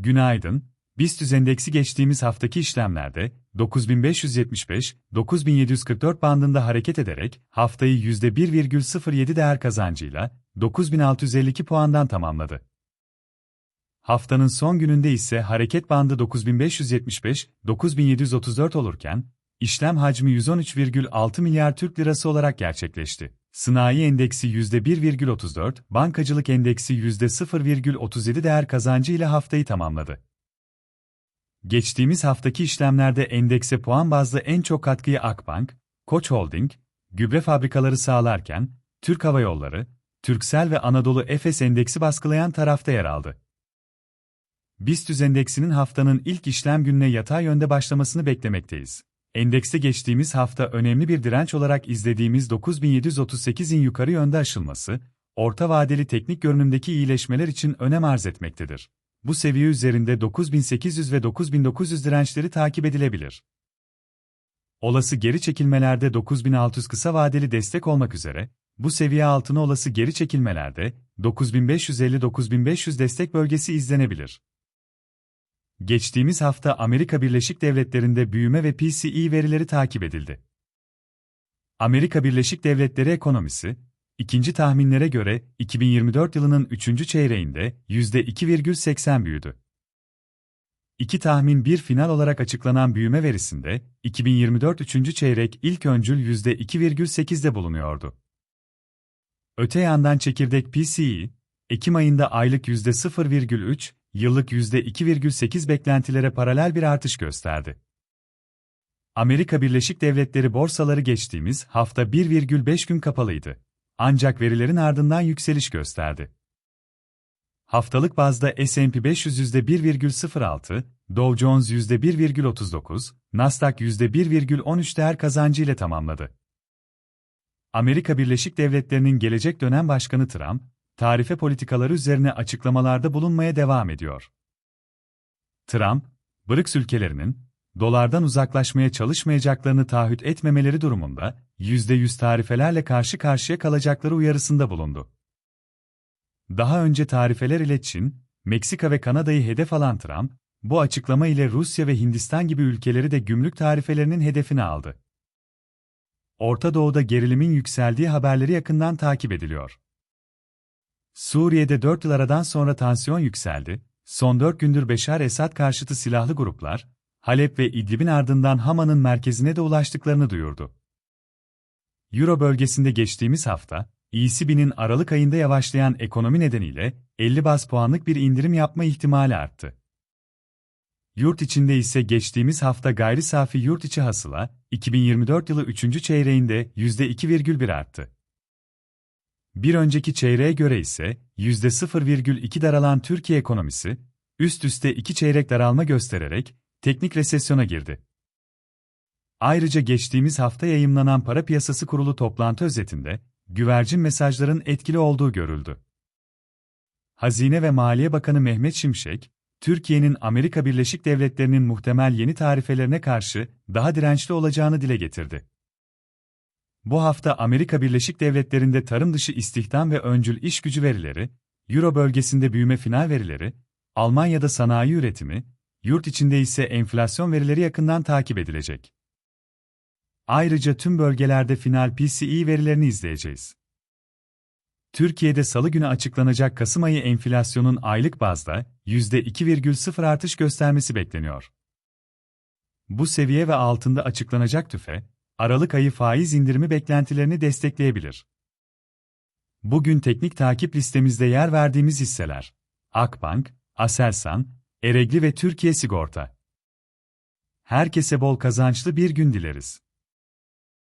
Günaydın. BIST endeksi geçtiğimiz haftaki işlemlerde 9575-9744 bandında hareket ederek haftayı %1,07 değer kazancıyla 9652 puandan tamamladı. Haftanın son gününde ise hareket bandı 9575-9734 olurken, işlem hacmi 113,6 milyar Türk lirası olarak gerçekleşti. Sanayi endeksi %1,34, bankacılık endeksi %0,37 değer kazancı ile haftayı tamamladı. Geçtiğimiz haftaki işlemlerde endekse puan bazlı en çok katkıyı Akbank, Koç Holding, gübre fabrikaları sağlarken, Türk Hava Yolları, Türksel ve Anadolu Efes endeksi baskılayan tarafta yer aldı. BIST endeksinin haftanın ilk işlem gününe yatay yönde başlamasını beklemekteyiz. Endekste geçtiğimiz hafta önemli bir direnç olarak izlediğimiz 9738'in yukarı yönde aşılması, orta vadeli teknik görünümdeki iyileşmeler için önem arz etmektedir. Bu seviye üzerinde 9800 ve 9900 dirençleri takip edilebilir. Olası geri çekilmelerde 9600 kısa vadeli destek olmak üzere, bu seviye altına olası geri çekilmelerde 9550-9500 destek bölgesi izlenebilir. Geçtiğimiz hafta Amerika Birleşik Devletleri'nde büyüme ve PCE verileri takip edildi. Amerika Birleşik Devletleri ekonomisi, ikinci tahminlere göre 2024 yılının üçüncü çeyreğinde %2,80 büyüdü. İki tahmin bir final olarak açıklanan büyüme verisinde 2024 üçüncü çeyrek ilk öncül %2,8'de bulunuyordu. Öte yandan çekirdek PCE, Ekim ayında aylık %0,3, yıllık %2,8 beklentilere paralel bir artış gösterdi. Amerika Birleşik Devletleri borsaları geçtiğimiz hafta 1,5 gün kapalıydı. Ancak verilerin ardından yükseliş gösterdi. Haftalık bazda S&P 500 %1,06, Dow Jones %1,39, Nasdaq %1,13 değer kazancı ile tamamladı. Amerika Birleşik Devletleri'nin gelecek dönem başkanı Trump, tarife politikaları üzerine açıklamalarda bulunmaya devam ediyor. Trump, BRICS ülkelerinin, dolardan uzaklaşmaya çalışmayacaklarını taahhüt etmemeleri durumunda, %100 tarifelerle karşı karşıya kalacakları uyarısında bulundu. Daha önce tarifeler ile Çin, Meksika ve Kanada'yı hedef alan Trump, bu açıklama ile Rusya ve Hindistan gibi ülkeleri de gümrük tarifelerinin hedefine aldı. Orta Doğu'da gerilimin yükseldiği haberleri yakından takip ediliyor. Suriye'de 4 yıl aradan sonra tansiyon yükseldi, son 4 gündür Beşar Esad karşıtı silahlı gruplar, Halep ve İdlib'in ardından Hama'nın merkezine de ulaştıklarını duyurdu. Euro bölgesinde geçtiğimiz hafta, ECB'nin Aralık ayında yavaşlayan ekonomi nedeniyle 50 bas puanlık bir indirim yapma ihtimali arttı. Yurt içinde ise geçtiğimiz hafta gayri safi yurt içi hasıla, 2024 yılı 3. çeyreğinde %2,1 arttı. Bir önceki çeyreğe göre ise %0,2 daralan Türkiye ekonomisi, üst üste iki çeyrek daralma göstererek teknik resesyona girdi. Ayrıca geçtiğimiz hafta yayımlanan para piyasası kurulu toplantı özetinde, güvercin mesajların etkili olduğu görüldü. Hazine ve Maliye Bakanı Mehmet Şimşek, Türkiye'nin Amerika Birleşik Devletleri'nin muhtemel yeni tarifelerine karşı daha dirençli olacağını dile getirdi. Bu hafta Amerika Birleşik Devletleri'nde tarım dışı istihdam ve öncül iş gücü verileri, Euro bölgesinde büyüme final verileri, Almanya'da sanayi üretimi, yurt içinde ise enflasyon verileri yakından takip edilecek. Ayrıca tüm bölgelerde final PCE verilerini izleyeceğiz. Türkiye'de salı günü açıklanacak Kasım ayı enflasyonun aylık bazda %2,0 artış göstermesi bekleniyor. Bu seviye ve altında açıklanacak tüfe, Aralık ayı faiz indirimi beklentilerini destekleyebilir. Bugün teknik takip listemizde yer verdiğimiz hisseler: Akbank, Aselsan, Eregli ve Türkiye Sigorta. Herkese bol kazançlı bir gün dileriz.